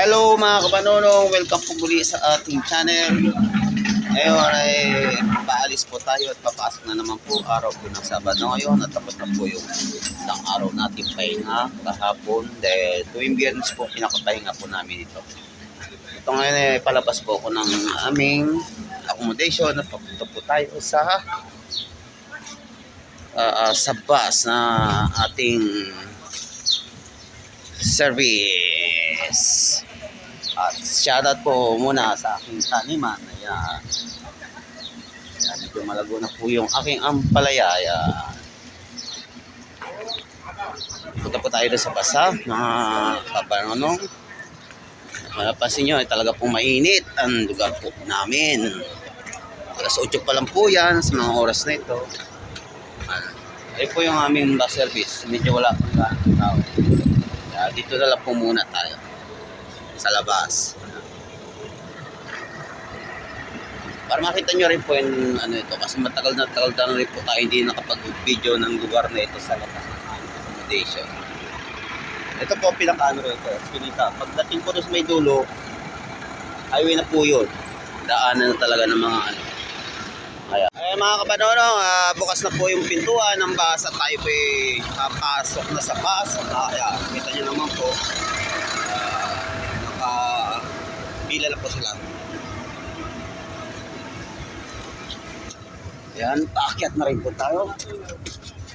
Hello mga kabanonong, welcome po muli sa ating channel. Ngayon ay paalis po tayo at papasok na naman po araw po ng Sabado ngayon at tapos na po yung isang araw natin pahinga kahapon dahil tuwing biyernes po pinakapahinga po namin ito. Ito ngayon ay palabas po ako ng aming accommodation at papunta po tayo sa ah, ah, sa bus na ating service. At shoutout po muna sa aking taniman. Ayan. Ayan, medyo malago na po yung aking ampalaya. Ayan. Punta po tayo sa basa, mga kapanonong. Malapasin nyo, ay talaga pong mainit ang lugar po namin. Alas 8 pa lang po yan sa mga oras na ito. Ayun po yung aming bus service. Medyo wala gaano tao. Dito na lang po muna tayo sa labas. Para makita nyo rin po yung ano ito kasi matagal na tagal na rin po tayo hindi nakapag-video ng lugar na ito sa labas accommodation. Ito po pinaka-ano ito, Spinita. Pagdating ko doon sa may dulo, highway na po yun. Daanan na talaga ng mga ano. Ayan. Ayan mga kabanonong, ah, bukas na po yung pintuan ng bus at tayo po ay papasok na sa bus. Ah, ayan, kita nyo naman po. Pila na po sila. Ayan, paakyat na rin po tayo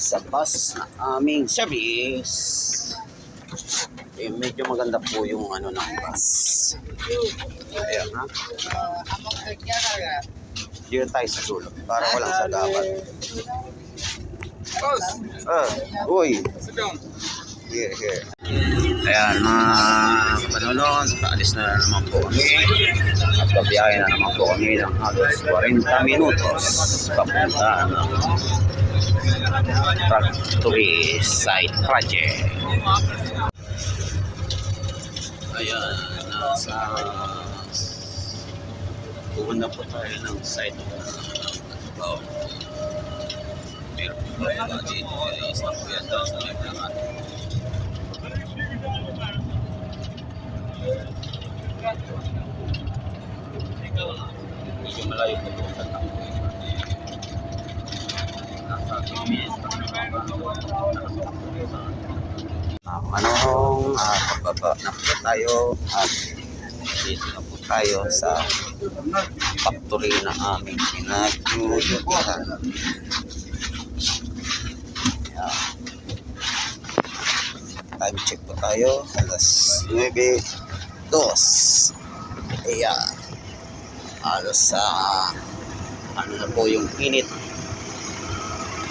sa bus na aming service. Eh, medyo maganda po yung ano ng bus. Ayan ha. Dito tayo sa dulo para walang sagapan. Ah, uy. Here, here. Ayan, mga kapanunon, paalis na naman po kami. At babiyahe na naman po kami ng halos 40 minutos papunta ng factory site project. Ayan, nasa pupunta po tayo ng site uh, oh. Meron po tayo dito, i-stop po yan daw sa may mga Medyo malayo po sa takbo. Nasa 2 minutes pa Anong uh, pababa na po tayo at dito na po tayo sa factory na aming pinagyuyutan. Ayan. Time check po tayo. Alas 9. Dos. Ayan. Halos sa ano na po yung init.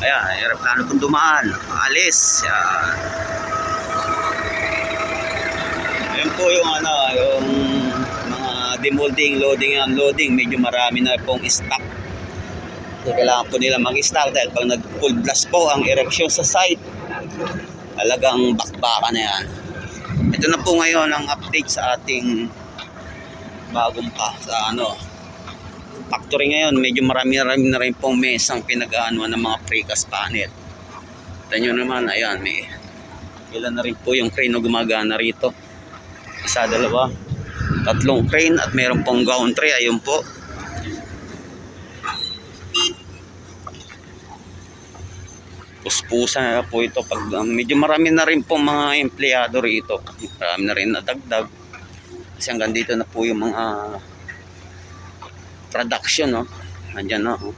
Ayan, aeroplano pong dumaan. Alis. Ayan. Ayan po yung ano, yung mga demolding, loading, unloading. Medyo marami na pong stock. So, kailangan po nila mag-stock dahil pag nag-full blast po ang erection sa site, talagang bakbaka na yan. Ito na po ngayon ang update sa ating bagong pa sa ano factory ngayon. Medyo marami marami na rin pong mesang pinag-aanuan ng mga precast panel. Ito nyo naman ayan may ilan na rin po yung crane na gumagana rito. Isa dalawa tatlong crane at meron pong gown tray ayun po puspusa na po ito. Pag um, medyo marami na rin pong mga empleyado rito. Marami na rin nadagdag. Kasi hanggang dito na po yung mga production no? Nandyan na oh.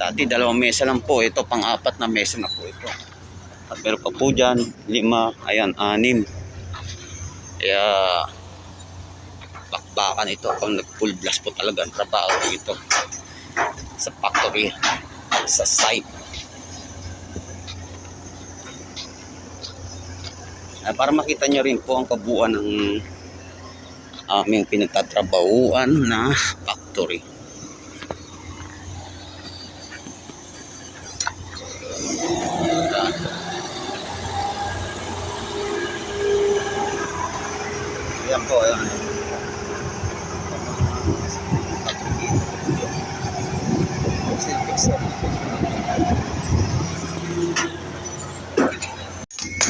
dati dalawang mesa lang po. Ito pang apat na mesa na po ito. At meron pa po dyan lima ayan anim. Kaya bakbakan ito. Pag nag full blast po talaga ang trabaho dito. Sa factory sa site Ah, para makita nyo rin po ang kabuuan ng aming pinagtatrabahuan na factory. Ayan po, ayan.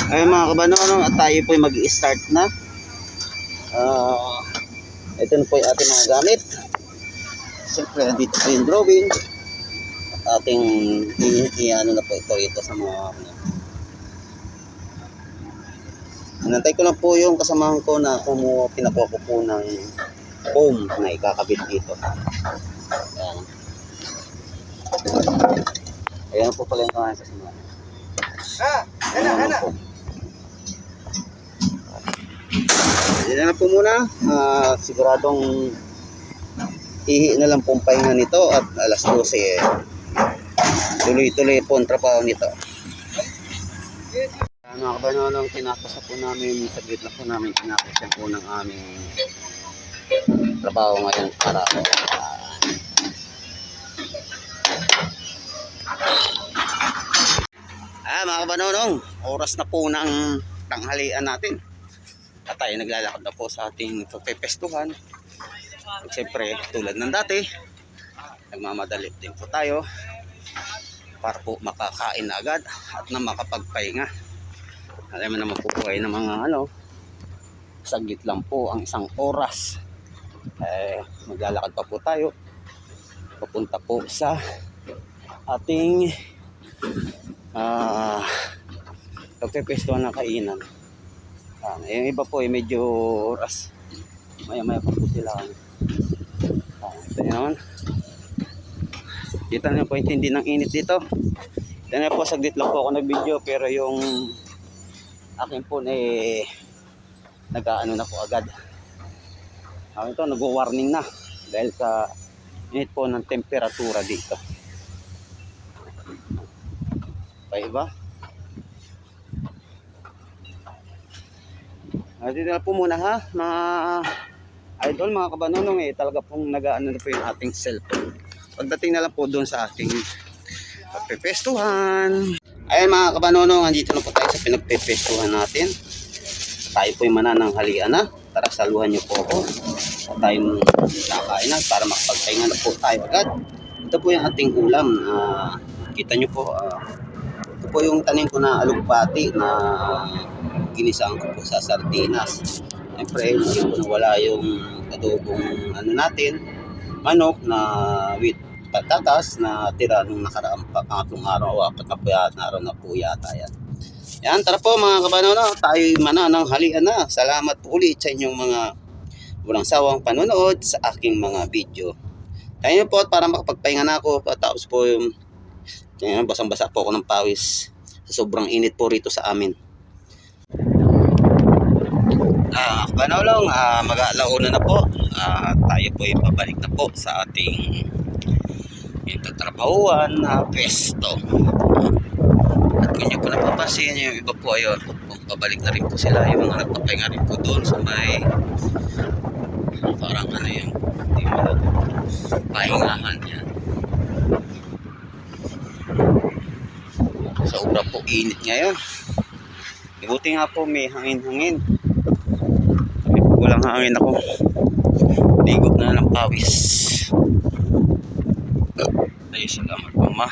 Ayun mga kabano, ano, at tayo po mag-start na. Ah, ito na po yung ating mga gamit. Siyempre, dito po yung drawing. At ating i- i- ano na po ito ito sa mga ano. Anantay ko lang po yung kasamahan ko na kumuha pinakuha ko po ng foam na ikakabit dito. Ayan. Ayan po pala yung kakain sa samahan. Ah, Ayan ano Yan na po muna. Ah, siguradong ihi na lang pong pahinga nito at alas 12 eh. Tuloy-tuloy po ang trabaho nito. Ka ba no, nung tinapos na po namin, saglit na po namin tinapos yan po ng aming trabaho ngayon para ah, Ah, mga kabanonong, oras na po ng tanghalian natin. At tayo naglalakad na po sa ating pepestuhan. At siyempre, tulad ng dati, nagmamadali din po tayo para po makakain agad at na makapagpahinga. Alam mo naman po ay ng mga ano, saglit lang po ang isang oras. Eh, maglalakad pa po tayo. Papunta po sa ating ah pagpepestuhan ng kainan. Ah, yung iba po ay medyo oras. Maya maya pa po sila. Ah, ito yun naman. Kita niyo po yung tindi ng init dito. Ito na po, saglit lang po ako nag-video pero yung akin po eh nag-ano na po agad. Ah, ito, nag-warning na dahil sa init po ng temperatura dito. Pa iba? Ah, dito na po muna ha, mga idol, mga kabanonong eh, talaga pong nag-ano na po yung ating cellphone. Pagdating na lang po doon sa ating pagpepestuhan. Ayun mga kabanonong, andito na po tayo sa pinagpepestuhan natin. Tayo po yung manananghalian na. Tara, saluhan niyo po ako. At tayo kakain na para makapagpahinga na po tayo agad. Ito po yung ating ulam. Ah, kita niyo po, ah, ito po yung tanim ko na alugbati na ginisaan ko po sa sardinas. Siyempre, hindi po nawala yung adobong ano natin, manok na with patatas na tira nung nakaraang pa, pangatlong araw o apat na po yata, araw na po yata yan. Yan, tara po mga kabanono, tayo mananang halian na. Salamat po ulit sa inyong mga walang sawang panonood sa aking mga video. Kaya po at para makapagpahinga na ako, tapos po yung basang-basa po ako ng pawis sobrang init po rito sa amin. Ah, Kabanolong, ah, mag-aalauna na po. Ah, tayo po ay pabalik na po sa ating itatrabahuan na pesto. At kung nyo po napapansin, yung iba po ayun, pabalik na rin po sila. Yung mga nagpapahinga rin po doon sa may parang ano yung hindi mo pahingahan yan. Sobra po init ngayon. Buti nga po may hangin-hangin. Hangin ako. Ligot na ng pawis. Ay, salamat po ma.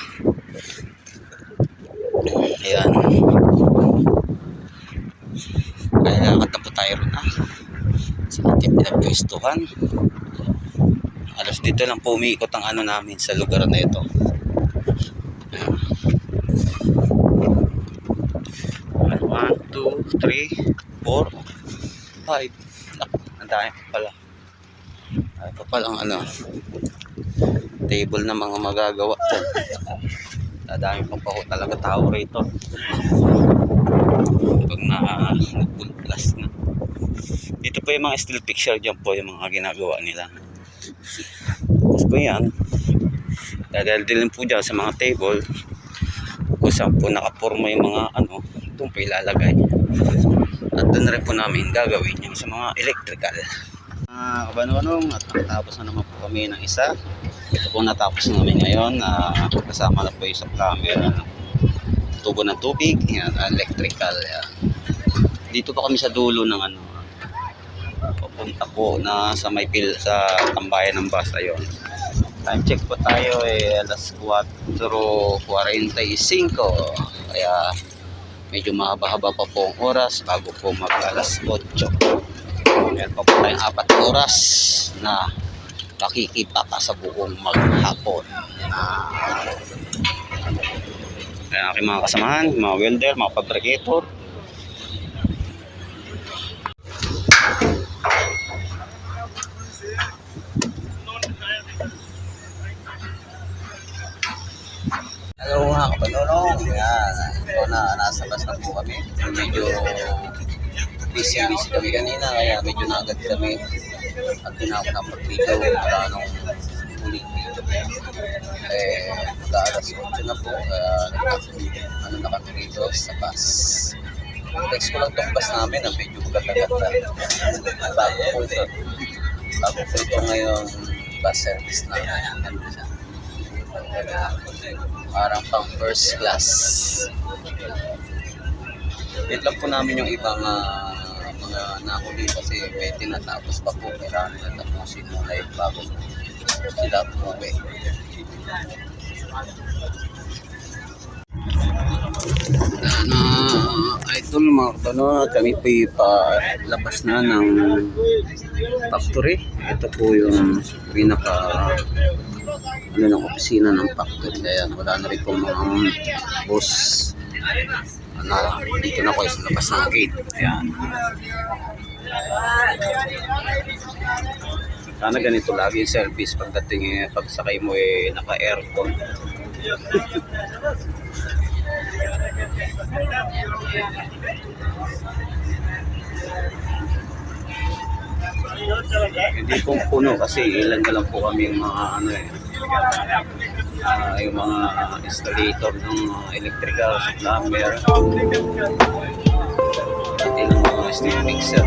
Ayan. Kaya lakad na po tayo ron ah. Sa ating pinagpwestuhan. Alas dito lang po umiikot ang ano namin sa lugar na ito. One, two, three, four, five. Ang dami pa pala. Ay, pa palang ano, table na mga magagawa dyan. Dadami pa pa talaga tao rito. Pag na nagpulplas na. Dito po yung mga still picture dyan po yung mga ginagawa nila. Tapos po yan, dadaldilin po dyan sa mga table kung saan po nakaporma yung mga ano, doon po ilalagay. At doon rin po namin gagawin yung sa mga electrical. Mga kabanwanong, at nakatapos na naman po kami ng isa. Ito po natapos namin ngayon. na kasama na po yung sa. Ano, tubo ng tubig, yan, electrical. Yan. Dito pa kami sa dulo ng ano, papunta po na sa may pil sa tambayan ng bus ayun. Time check po tayo eh alas 4.45 kaya medyo mahaba-haba pa po ang oras bago po mag alas 8. Meron pa po tayong apat oras na pakikipa ka sa buong maghapon. Kaya aking mga kasamahan, mga welder, mga fabricator. Bus na po kami. Medyo busy-busy kami kanina kaya medyo nagad kami. At tinawag na pag-video para nung huling video. Eh, mag-aalas 8 na po. Kaya ano na kami rito sa bus. Text ko lang tong bus namin na medyo maganda-ganda. Bago po ito. Bago po ito ngayon bus service namin. Ganun siya. Parang pang first class. Wait lang po namin yung ibang ah, mga nahuli kasi may tinatapos pa po. Kailangan nila tapusin mo live bago sila umuwi. Ano, idol mga kano, kami po palabas na ng factory. Ito po yung pinaka ano ng opisina ng factory. Kaya wala na rin po mga boss. Ano, dito na ko sa labas ng gate. Ayan. Sana ganito lagi yung service pagdating eh, pagsakay mo eh naka-aircon. Hindi pong puno kasi ilan na lang po kami yung mga ano eh. Ah, yung mga installator ng mga electrical, plumber, pati ng mga steam mixer.